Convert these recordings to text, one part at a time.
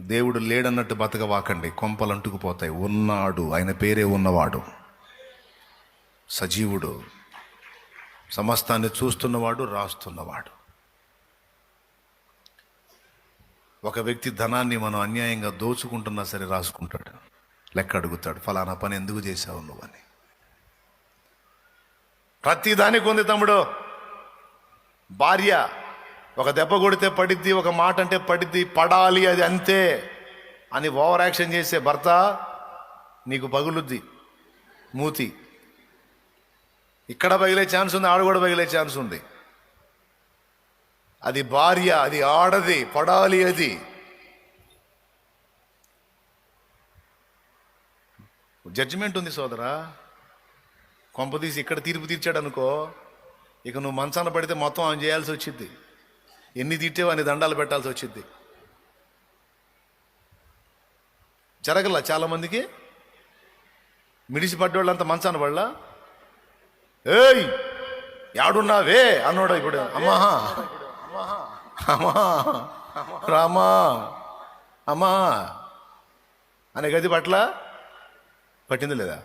దేవుడు లేడన్నట్టు బతకవాకండి. కొంపలు అంటుకుపోతాయి. ఉన్నాడు. ఆయన పేరే ఉన్నవాడు. సజీవుడు. సమస్తాన్ని చూస్తున్నవాడు రాస్తున్నవాడు. ఒక వ్యక్తి ధనాన్ని మనం అన్యాయంగా దోచుకుంటున్నా సరే రాసుకుంటాడు. లెక్క అడుగుతాడు. ఫలానా పని ఎందుకు చేశావు నువ్వని ప్రతి దానికి ఉంది తమ్ముడు. భార్య. ఒక దెబ్బ కొడితే పడిద్ది ఒక మాట అంటే పడిద్ది పడాలి అది అంతే అని ఓవర్ యాక్షన్ చేసే భర్త నీకు పగులుద్ది మూతి. ఇక్కడ పగిలే ఛాన్స్ ఉంది ఆడ కూడా పగిలే ఛాన్స్ ఉంది. అది భార్య అది ఆడది పడాలి అది. జడ్జిమెంట్ ఉంది సోదరా. కొంపదీసి ఇక్కడ తీర్పు తీర్చాడు అనుకో ఇక నువ్వు మంచాన పడితే మొత్తం ఆమె చేయాల్సి వచ్చింది ఎన్ని తిట్టావు దండాలు పెట్టాల్సి వచ్చింది. జరగల చాలా మందికి మిడిసి పడ్డోళ్ళంతా మంచాన వాళ్ళ ఏయ్! యాడున్నావే? అన్నాడు ఇప్పుడు. అమ్మా! అమ్మా! రామా! అమ్మా! అనే గది పట్ల? పట్టింది లేదా?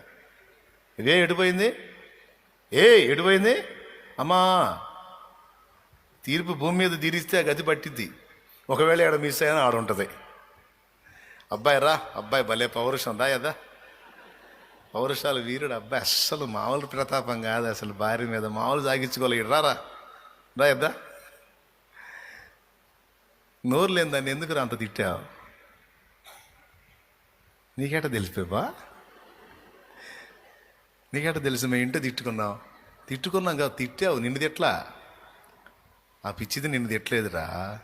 ఇదే ఎడిపోయింది ఏ ఎడిపోయింది అమ్మా! తీర్పు భూమి మీద తీరిస్తే గతి గది పట్టిద్ది. ఒకవేళ ఆడ మిస్ అయినా ఆడ ఉంటుంది. అబ్బాయి రా అబ్బాయి భలే పౌరుషం దా కదా పౌరుషాలు వీరుడు అబ్బాయి అస్సలు మామూలు ప్రతాపం కాదు అసలు భార్య మీద. మామూలు సాగించుకోలేడు. రారా రా. యద్దా నోరు లేని ఎందుకు రా అంత తిట్టావు? నీకేట తెలిసిపోయా నీకేట తెలుసు మేము ఇంటి తిట్టుకున్నావు తిట్టుకున్నాం కదా తిట్టావు. నిన్ను తిట్లా? ఆ పిచ్చిది నిన్ను తిట్టలేదురా.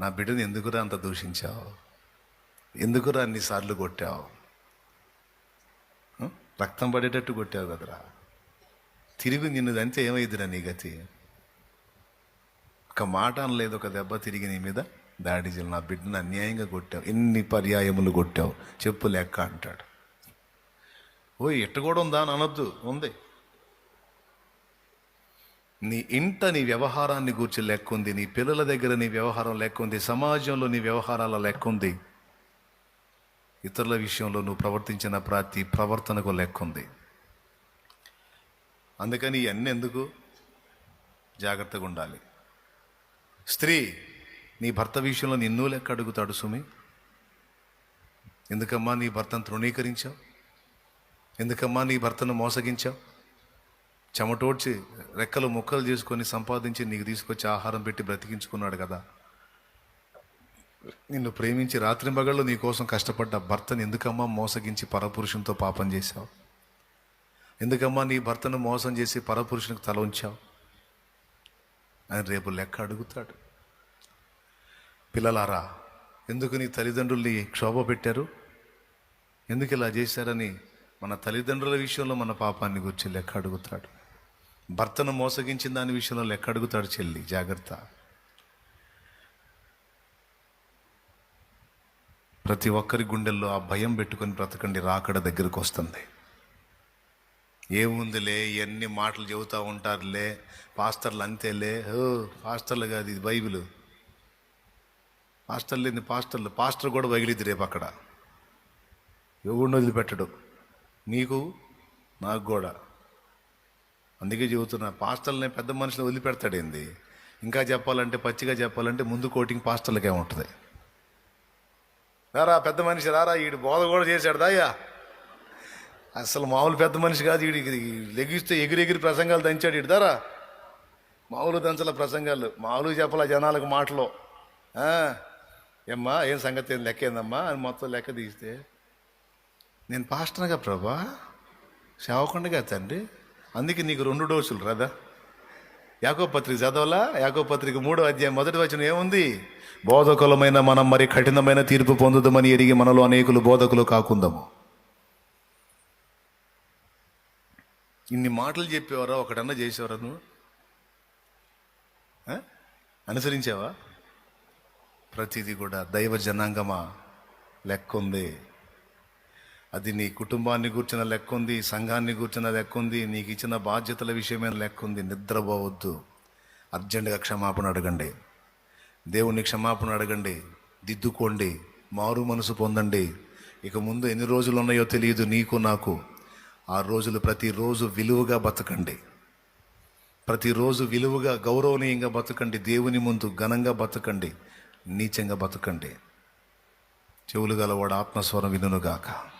నా బిడ్డని ఎందుకురా అంత దూషించావు? ఎందుకురా అన్నిసార్లు కొట్టావు? రక్తం పడేటట్టు కొట్టావు కదరా. తిరిగి నిన్ను దంతే ఏమైందిరా నీ గతి? ఒక మాట అనలేదు ఒక దెబ్బ తిరిగి నీ మీద దాడి చేయాలి. నా బిడ్డను అన్యాయంగా కొట్టావు. ఎన్ని పర్యాయములు కొట్టావు? చెప్పు లెక్క అంటాడు. ఓ ఎట్ట కూడా ఉందా? అని అనొద్దు. ఉంది. నీ ఇంట నీ వ్యవహారాన్ని గూర్చి లెక్క ఉంది నీ పిల్లల దగ్గర నీ వ్యవహారం లెక్క ఉంది సమాజంలో నీ వ్యవహారాల లెక్క ఉంది ఇతరుల విషయంలో నువ్వు ప్రవర్తించిన ప్రతి ప్రవర్తనకు లెక్క ఉంది అందుకని ఇవన్నీ ఎందుకు జాగ్రత్తగా ఉండాలి. స్త్రీ నీ భర్త విషయంలో నిన్ను లెక్క అడుగుతాడు సుమి. ఎందుకమ్మా నీ భర్తను తృణీకరించావు? ఎందుకమ్మా నీ భర్తను మోసగించావు? చెమటోడ్చి రెక్కలు ముక్కలు చేసుకొని సంపాదించి నీకు తీసుకొచ్చి ఆహారం పెట్టి బ్రతికించుకున్నాడు కదా. నిన్ను ప్రేమించి రాత్రి మగళ్ళు నీ కోసం కష్టపడ్డ భర్తను ఎందుకమ్మా మోసగించి పరపురుషునితో పాపం చేశావు? ఎందుకమ్మా నీ భర్తను మోసం చేసి పరపురుషునికి తల ఉంచావు? ఆయన రేపు లెక్క అడుగుతాడు. పిల్లలారా ఎందుకు నీ తల్లిదండ్రుల్ని క్షోభ పెట్టారు? ఎందుకు ఇలా చేశారని మన తల్లిదండ్రుల విషయంలో మన పాపాన్ని గురించి లెక్క అడుగుతాడు. భర్తను మోసగించిన దాని విషయంలో లెక్క అడుగుతాడు చెల్లి? జాగ్రత్త. ప్రతి ఒక్కరి గుండెల్లో ఆ భయం పెట్టుకొని బ్రతకండి. రాకడ దగ్గరకు వస్తుంది. ఏముందిలే ఎన్ని మాటలు చెబుతూ ఉంటారులే పాస్టర్లు అంతేలే. ఓ పాస్టర్లు కాదు ఇది బైబిల్. పాస్టర్లు ఏంది పాస్టర్లు. పాస్టర్ కూడా వగిలిద్ది రేపు అక్కడ. ఎవడిని వదిలిపెట్టడు? నీకు? నాకు కూడా. అందుకే చెబుతున్నా పాస్టల్ని పెద్ద మనుషులు వదిలిపెడతాడేంది ఇంకా చెప్పాలంటే పచ్చిగా చెప్పాలంటే ముందు కోటింగ్ పాస్టర్లకే ఉంటుంది. రారా పెద్ద మనిషి రారా ఈడు బోధ కూడా చేశాడు దాయ్యా. అసలు మామూలు పెద్ద మనిషి కాదు వీడికి లెగిస్తే ఎగిరెగిరి ప్రసంగాలు దంచాడు ఇటు దారా. మామూలు దంచల ప్రసంగాలు మామూలు చెప్పాల జనాలకు మాటలు. ఏమ్మా ఏం సంగతి ఏం లెక్క ఏందమ్మా అని మొత్తం లెక్క తీస్తే నేను పాస్టర్గా ప్రభా సేవకుండగా తండ్రి. అందుకే నీకు రెండు డోసులు రాదా యాకో పత్రిక చదవలా? యాకో పత్రిక మూడో అధ్యాయం మొదటి వచ్చిన ఏముంది? బోధకులమైన మనం మరి కఠినమైన తీర్పు పొందుదామని ఎరిగి మనలో అనేకులు బోధకులు కాకుందాము. ఇన్ని మాటలు చెప్పేవారా? ఒకటన్నా చేసేవారా నువ్వు? అనుసరించావా? ప్రతిదీ కూడా దైవ జనాంగమా? లెక్క ఉంది. అది నీ కుటుంబాన్ని కూర్చిన లెక్క ఉంది సంఘాన్ని కూర్చిన లెక్క ఉంది నీకు ఇచ్చిన బాధ్యతల విషయమైన లెక్క ఉంది నిద్రపోవద్దు. అర్జెంటుగా క్షమాపణ అడగండి. దేవుణ్ణి క్షమాపణ అడగండి. దిద్దుకోండి. మారు మనసు పొందండి. ఇక ముందు ఎన్ని రోజులు ఉన్నాయో తెలియదు నీకు నాకు. ఆ రోజులు ప్రతిరోజు విలువగా బతకండి. ప్రతిరోజు విలువగా గౌరవనీయంగా బతకండి. దేవుని ముందు ఘనంగా బతకండి. నీచంగా బతకండి. చెవులు గలవాడు ఆత్మస్వరం వినుగాక